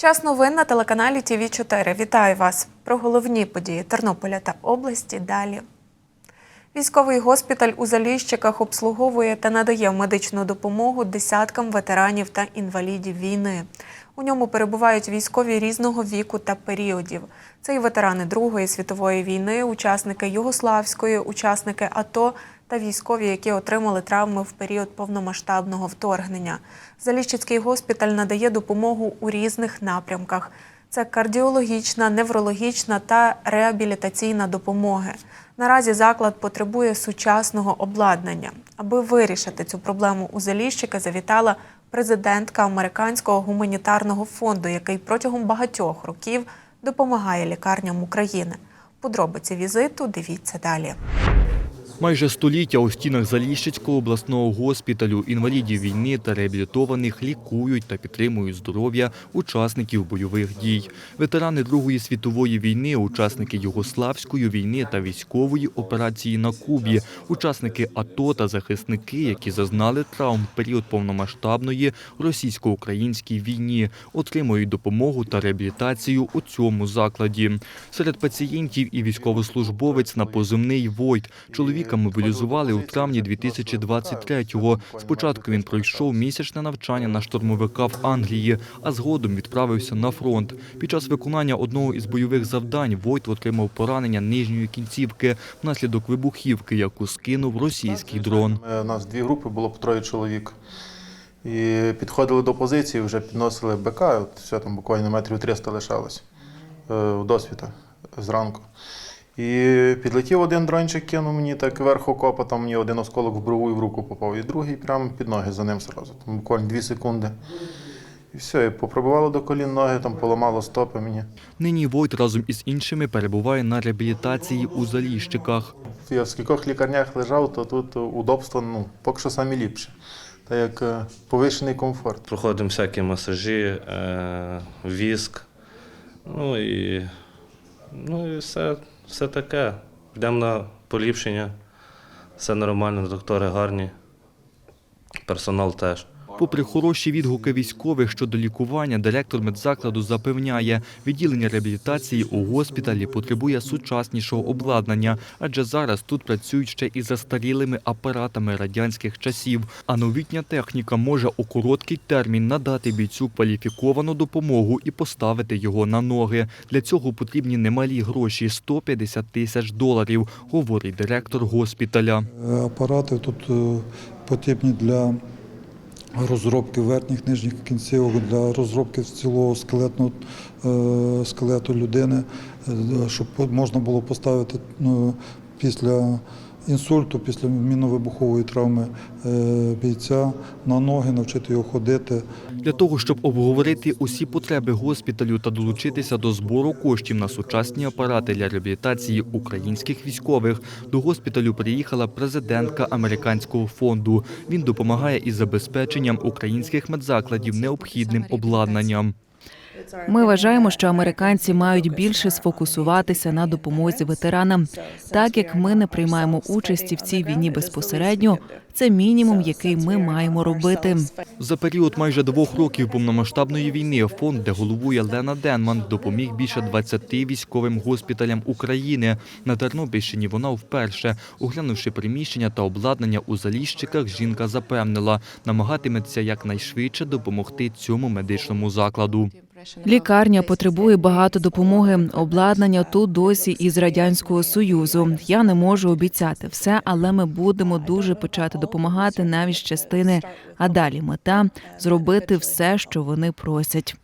Час новин на телеканалі ТВ 4 Вітаю вас про головні події Тернополя та області. Далі. Військовий госпіталь у Заліщиках обслуговує та надає медичну допомогу десяткам ветеранів та інвалідів війни. У ньому перебувають військові різного віку та періодів. Це і ветерани Другої світової війни, учасники Югославської, учасники АТО та військові, які отримали травми в період повномасштабного вторгнення. Заліщицький госпіталь надає допомогу у різних напрямках. Це кардіологічна, неврологічна та реабілітаційна допомоги. Наразі заклад потребує сучасного обладнання. Аби вирішити цю проблему у Заліщика, завітала президентка Американського гуманітарного фонду, який протягом багатьох років допомагає лікарням України. Подробиці візиту дивіться далі. Майже століття у стінах Заліщицького обласного госпіталю інвалідів війни та реабілітованих лікують та підтримують здоров'я учасників бойових дій. Ветерани Другої світової війни, учасники Югославської війни та військової операції на Кубі, учасники АТО та захисники, які зазнали травм в період повномасштабної російсько-українській війні, отримують допомогу та реабілітацію у цьому закладі. Серед пацієнтів і військовослужбовець на позивний Войт. Чоловіка мобілізували у травні 2023-го. Спочатку він пройшов місячне навчання на штурмовика в Англії, а згодом відправився на фронт. Під час виконання одного із бойових завдань Войт отримав поранення нижньої кінцівки внаслідок вибухівки, яку скинув російський дрон. У нас дві групи було по троє чоловік. І підходили до позиції, вже підносили БК, от все там буквально метрів 300 лишалось е, у досвіта зранку. І підлетів один дрончик, кинув мені так вверх окопа, там мені один осколок в брову і в руку попав, і другий прямо під ноги за ним зразу. Там буквально дві секунди. І все, і попробувало до колін ноги, там поламало стопи мені. Нині Войт разом із іншими перебуває на реабілітації у Заліщиках. Я в скількох лікарнях лежав, то тут удобство ну, поки що самі ліпше. Так як е, повищений комфорт. Проходимо всякі масажі, е, віск, ну і, ну і все, все таке. Йдемо на поліпшення, все нормально, доктори гарні, персонал теж. Попри хороші відгуки військових щодо лікування, директор медзакладу запевняє, відділення реабілітації у госпіталі потребує сучаснішого обладнання, адже зараз тут працюють ще із застарілими апаратами радянських часів. А новітня техніка може у короткий термін надати бійцю кваліфіковану допомогу і поставити його на ноги. Для цього потрібні немалі гроші 150 тисяч доларів, говорить директор госпіталя. Е, Апарати тут е, потрібні для розробки верхніх нижніх кінцівок, для розробки цілого скелетного е, скелету людини, е, щоб можна було поставити ну, після інсульту, після міновибухової травми е, бійця на ноги, навчити його ходити. Для того, щоб обговорити усі потреби госпіталю та долучитися до збору коштів на сучасні апарати для реабілітації українських військових, до госпіталю приїхала президентка американського фонду. Він допомагає із забезпеченням українських медзакладів необхідним обладнанням. Ми вважаємо, що американці мають більше сфокусуватися на допомозі ветеранам. Так як ми не приймаємо участі в цій війні безпосередньо, це мінімум, який ми маємо робити. За період майже двох років повномасштабної війни фонд, де головує Лена Денман, допоміг більше 20 військовим госпіталям України. На Тернопільщині вона вперше, оглянувши приміщення та обладнання у заліщиках, жінка запевнила, намагатиметься якнайшвидше допомогти цьому медичному закладу. Лікарня потребує багато допомоги. Обладнання тут досі із радянського союзу. Я не можу обіцяти все, але ми будемо дуже почати допомагати навіть частини. А далі мета зробити все, що вони просять.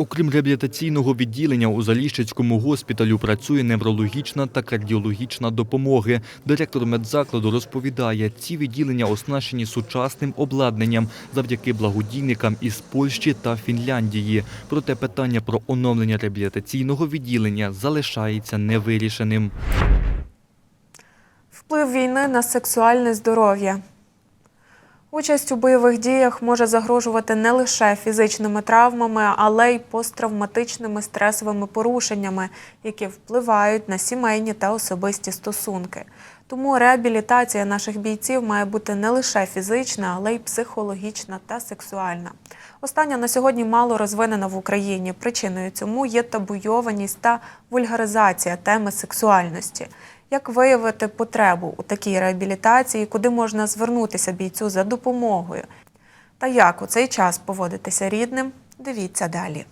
Окрім реабілітаційного відділення у Заліщицькому госпіталю працює неврологічна та кардіологічна допомоги. Директор медзакладу розповідає, ці відділення оснащені сучасним обладнанням завдяки благодійникам із Польщі та Фінляндії. Проте питання про оновлення реабілітаційного відділення залишається невирішеним. Вплив війни на сексуальне здоров'я. Участь у бойових діях може загрожувати не лише фізичними травмами, але й посттравматичними стресовими порушеннями, які впливають на сімейні та особисті стосунки. Тому реабілітація наших бійців має бути не лише фізична, але й психологічна та сексуальна. Остання на сьогодні мало розвинена в Україні. Причиною цьому є табуйованість та вульгаризація теми сексуальності. Як виявити потребу у такій реабілітації, куди можна звернутися бійцю за допомогою? Та як у цей час поводитися рідним? Дивіться далі.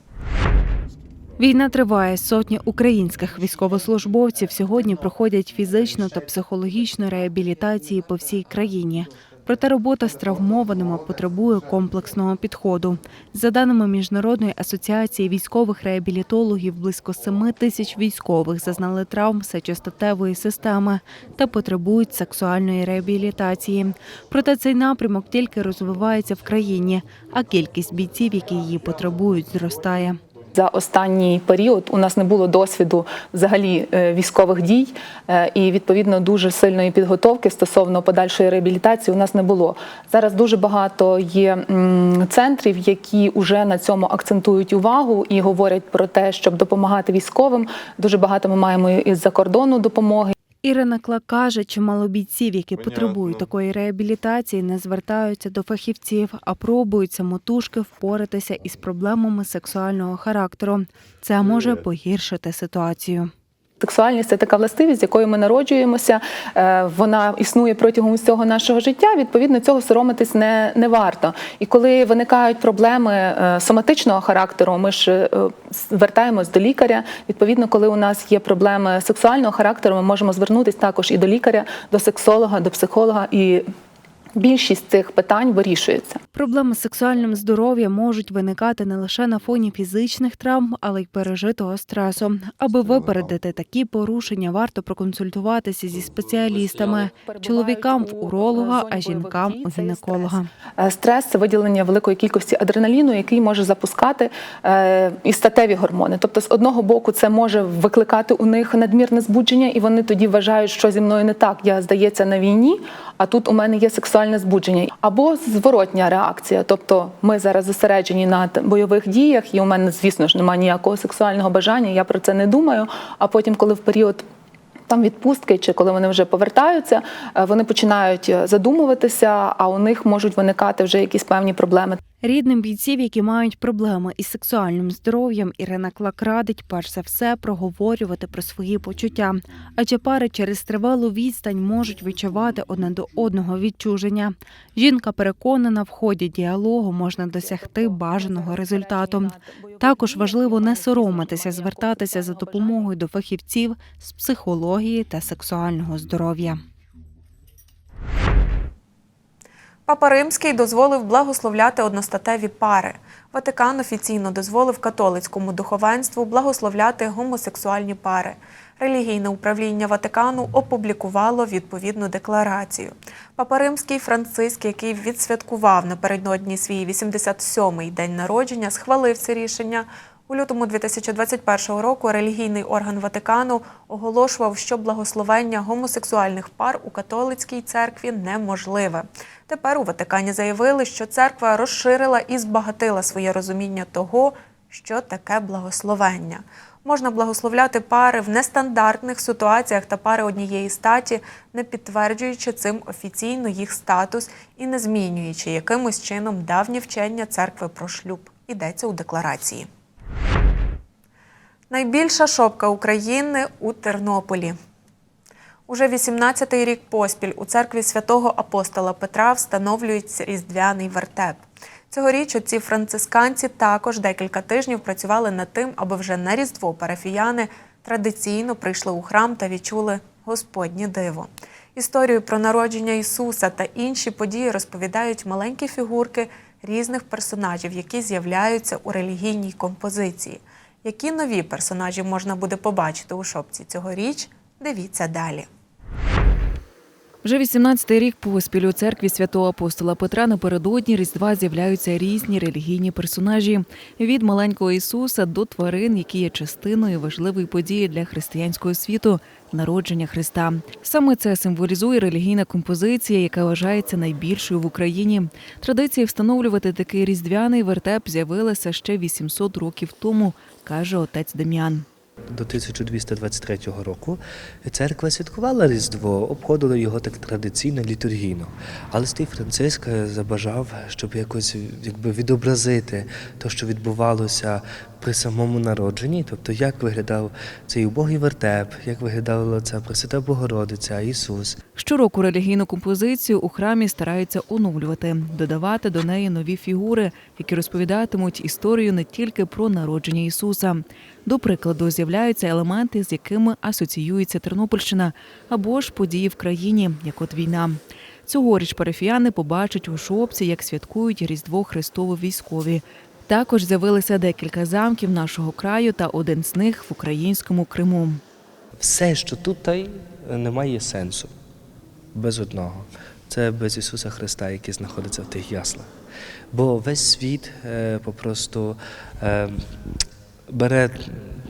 Війна триває. Сотні українських військовослужбовців сьогодні проходять фізичну та психологічну реабілітації по всій країні. Проте робота з травмованими потребує комплексного підходу. За даними міжнародної асоціації військових реабілітологів, близько 7 тисяч військових зазнали травм сечостатевої системи та потребують сексуальної реабілітації. Проте цей напрямок тільки розвивається в країні, а кількість бійців, які її потребують, зростає. За останній період у нас не було досвіду взагалі е, військових дій, е, і відповідно дуже сильної підготовки стосовно подальшої реабілітації у нас не було. Зараз дуже багато є центрів, які вже на цьому акцентують увагу і говорять про те, щоб допомагати військовим. Дуже багато ми маємо із-за кордону допомоги. Ірина Клак каже, чимало бійців, які потребують такої реабілітації, не звертаються до фахівців, а пробують самотужки впоратися із проблемами сексуального характеру. Це може погіршити ситуацію. Сексуальність це така властивість, з якою ми народжуємося. е, Вона існує протягом всього нашого життя. Відповідно, цього соромитись не, не варто. І коли виникають проблеми е, соматичного характеру, ми ж е, звертаємось до лікаря. Відповідно, коли у нас є проблеми сексуального характеру, ми можемо звернутися також і до лікаря, до сексолога, до психолога. І більшість цих питань вирішується. Проблеми з сексуальним здоров'ям можуть виникати не лише на фоні фізичних травм, але й пережитого стресу. Аби випередити такі порушення, варто проконсультуватися зі спеціалістами чоловікам в уролога, а жінкам у гінеколога. Е, Стрес це виділення великої кількості адреналіну, який може запускати е, і статеві гормони. Тобто, з одного боку, це може викликати у них надмірне збудження, і вони тоді вважають, що зі мною не так. Я здається на війні, а тут у мене є сексуальне збудження. Або зворотня реакція. Тобто, ми зараз зосереджені на бойових діях, і у мене, звісно ж, немає ніякого сексуального бажання. Я про це не думаю. А потім, коли в період там відпустки, чи коли вони вже повертаються, е, вони починають е, задумуватися, а у них можуть виникати вже якісь певні проблеми. Рідним бійців, які мають проблеми із сексуальним здоров'ям, Ірина Клак радить перш за все проговорювати про свої почуття. Адже пари через тривалу відстань можуть відчувати одне до одного відчуження. Жінка переконана, в ході діалогу можна досягти бажаного результату. Також важливо не соромитися, звертатися за допомогою до фахівців з психології та сексуального здоров'я. Папа Римський дозволив благословляти одностатеві пари. Ватикан офіційно дозволив католицькому духовенству благословляти гомосексуальні пари. Релігійне управління Ватикану опублікувало відповідну декларацію. Папа Римський Франциск, який відсвяткував напередодні свій 87-й день народження, схвалив це рішення. У лютому 2021 року релігійний орган Ватикану оголошував, що благословення гомосексуальних пар у католицькій церкві неможливе. Тепер у Ватикані заявили, що церква розширила і збагатила своє розуміння того, що таке благословення. Можна благословляти пари в нестандартних ситуаціях та пари однієї статі, не підтверджуючи цим офіційно їх статус і не змінюючи якимось чином давнє вчення церкви про шлюб. Йдеться у декларації. Найбільша шопка України у Тернополі. Уже 18-й рік поспіль у церкві святого апостола Петра встановлюють різдвяний вертеп. Цьогоріч отці францисканці також декілька тижнів працювали над тим, аби вже на Різдво парафіяни традиційно прийшли у храм та відчули Господнє диво. Історію про народження Ісуса та інші події розповідають маленькі фігурки різних персонажів, які з'являються у релігійній композиції. Які нові персонажі можна буде побачити у шопці цьогоріч? Дивіться далі. Вже 18-й рік поспіль у церкві святого апостола Петра напередодні Різдва з'являються різні релігійні персонажі від маленького Ісуса до тварин, які є частиною важливої події для християнського світу народження Христа. Саме це символізує релігійна композиція, яка вважається найбільшою в Україні. Традиція встановлювати такий різдвяний вертеп з'явилася ще 800 років тому, каже отець Дем'ян. До 1223 року церква святкувала Різдво, обходила його так традиційно літургійно. Але Стій Франциск е, забажав, щоб якось якби відобразити те, що відбувалося при самому народженні, тобто як виглядав цей убогий вертеп, як виглядала ця Пресвята Богородиця, Ісус. Щороку релігійну композицію у храмі стараються оновлювати, додавати до неї нові фігури, які розповідатимуть історію не тільки про народження Ісуса. До прикладу, з'являються елементи, з якими асоціюється Тернопільщина, або ж події в країні, як от війна. Цьогоріч парафіяни побачать у шопці, як святкують Різдво Христове військові. Також з'явилися декілька замків нашого краю та один з них в українському Криму. Все, що тут, та й не має сенсу. Без одного. Це без Ісуса Христа, який знаходиться в тих яслах. Бо весь світ е, попросту е, бере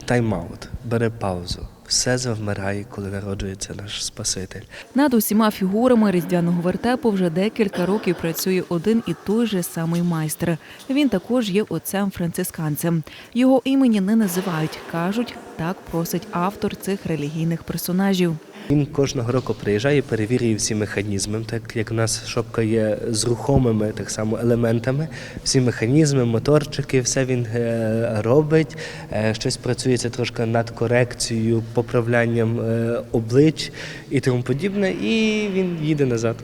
тайм-аут, бере паузу. Все завмирає, коли народжується наш Спаситель. Над усіма фігурами різдвяного вертепу вже декілька років працює один і той же самий майстер. Він також є отцем францисканцем. Його імені не називають, кажуть, так просить автор цих релігійних персонажів. Він кожного року приїжджає, перевірює всі механізми, так як у нас шопка є з рухомими так само елементами, всі механізми, моторчики, все він е, робить. Е, щось працюється трошки над корекцією, поправлянням е, облич і тому подібне, і він їде назад.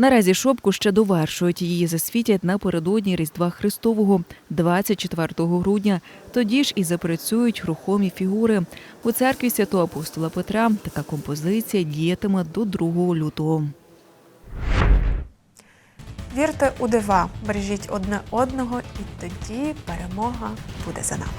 Наразі шопку ще довершують. Її засвітять напередодні Різдва Христового 24 грудня. Тоді ж і запрацюють рухомі фігури. У церкві святого апостола Петра така композиція діятиме до 2 лютого. Вірте у дива, бережіть одне одного, і тоді перемога буде за нами.